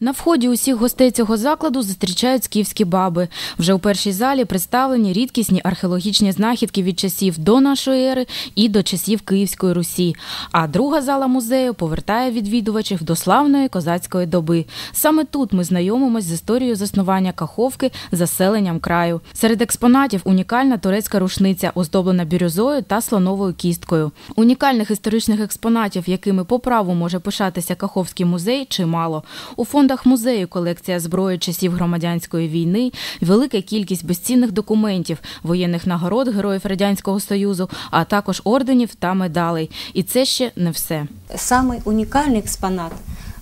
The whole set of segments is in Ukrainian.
На вході усіх гостей цього закладу зустрічають скіфські баби. Вже у першій залі представлені рідкісні археологічні знахідки від часів до нашої ери і до часів Київської Русі. А друга зала музею повертає відвідувачів до славної козацької доби. Саме тут ми знайомимось з історією заснування Каховки заселенням краю. Серед експонатів унікальна турецька рушниця, оздоблена бірюзою та слоновою кісткою. Унікальних історичних експонатів, якими по праву може пишатися Каховський музей, чимало. У фондах музею колекція зброї часів громадянської війни, велика кількість безцінних документів, воєнних нагород героїв радянського союзу, а також орденів та медалей. І це ще не все. Самый уникальный экспонат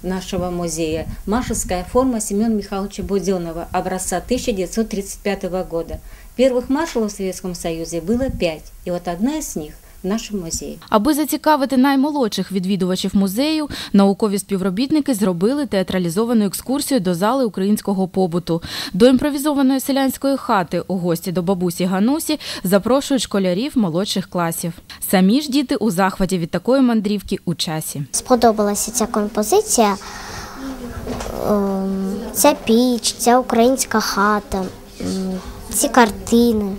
нашего музея – маршальская форма Семена Михайловича Буденного образца 1935 года. Первых маршалов в Советском Союзе было пять, и вот одна из них в нашем музее. Аби зацікавити наймолодших відвідувачів музею, наукові співробітники зробили театралізовану екскурсію до зали українського побуту. До імпровізованої селянської хати у гості до бабусі Ганусі запрошують школярів молодших класів. Самі ж діти у захваті від такої мандрівки у часі. Сподобалася ця композиція. Ем, Ця піч, ця українська хата, ці картини.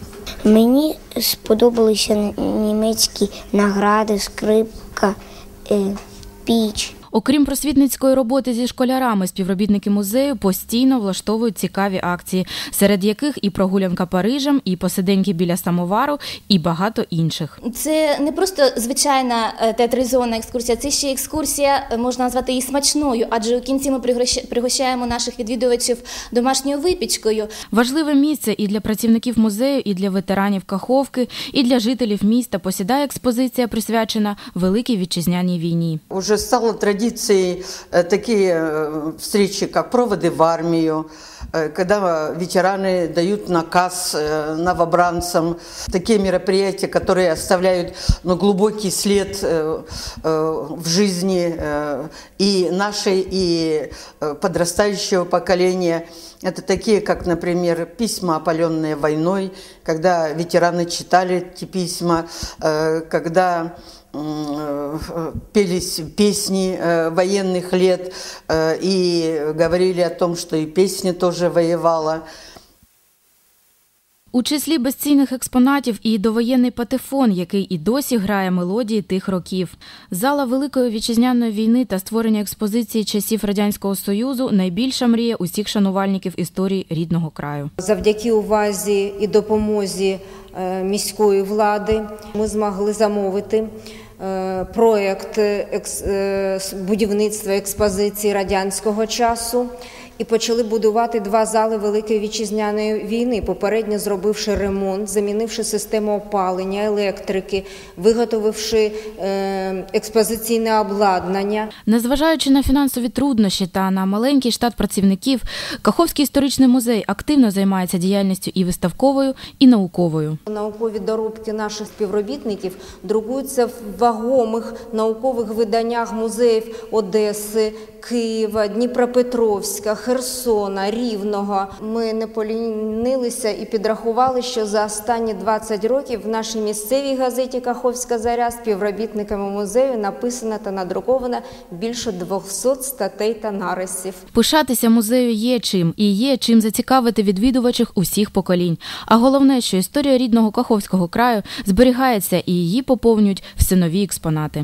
Мені сподобалися німецькі награди, скрипка, е, піч. Окрім просвітницької роботи зі школярами, співробітники музею постійно влаштовують цікаві акції, серед яких і прогулянка Парижем, і посиденьки біля самовару, і багато інших. Це не просто звичайна е, театралізована екскурсія, це ще екскурсія, е, можна назвати її смачною, адже у кінці ми пригощ- пригощаємо наших відвідувачів домашньою випічкою. Важливе місце і для працівників музею, і для ветеранів Каховки, і для жителів міста посідає експозиція, присвячена Великій вітчизняній війні. Уже стало традицией э, такие э, встречи, как проводы в армию, э, когда ветераны дают наказ новобранцам. Такие мероприятия, которые оставляют ну, глубокий след в жизни и нашей, и подрастающего поколения. Это такие, как, например, письма, опаленные войной, когда ветераны читали эти письма, когда пелись песни э, военных лет э, и говорили о том, что и песня тоже воевала. У числі безцінних експонатів і довоєнний патефон, який і досі грає мелодії тих років. Зала Великої вітчизняної війни та створення експозиції часів радянського союзу найбільша мрія усіх шанувальників історії рідного краю. Завдяки увазі і допомозі е, міської влади ми змогли замовити е, проєкт екс- е, будівництва експозиції радянського часу і почали будувати два зали Великої вітчизняної війни, попередньо зробивши ремонт, замінивши систему опалення, електрики, виготовивши е, експозиційне обладнання. Незважаючи на фінансові труднощі та на маленький штат працівників, Каховський історичний музей активно займається діяльністю і виставковою, і науковою. Наукові доробки наших співробітників друкуються в вагомих наукових виданнях музеїв Одеси, Києва, Дніпропетровська, Херсона, Рівного. Ми не полінилися і підрахували, що за останні 20 років в нашій місцевій газеті Каховська заря співробітниками музею написано та надруковано більше 200 статей та нарисів. Пишатися музею є чим і є чим зацікавити відвідувачів усіх поколінь. А головне, що історія рідного Каховського краю зберігається і її поповнюють все нові експонати.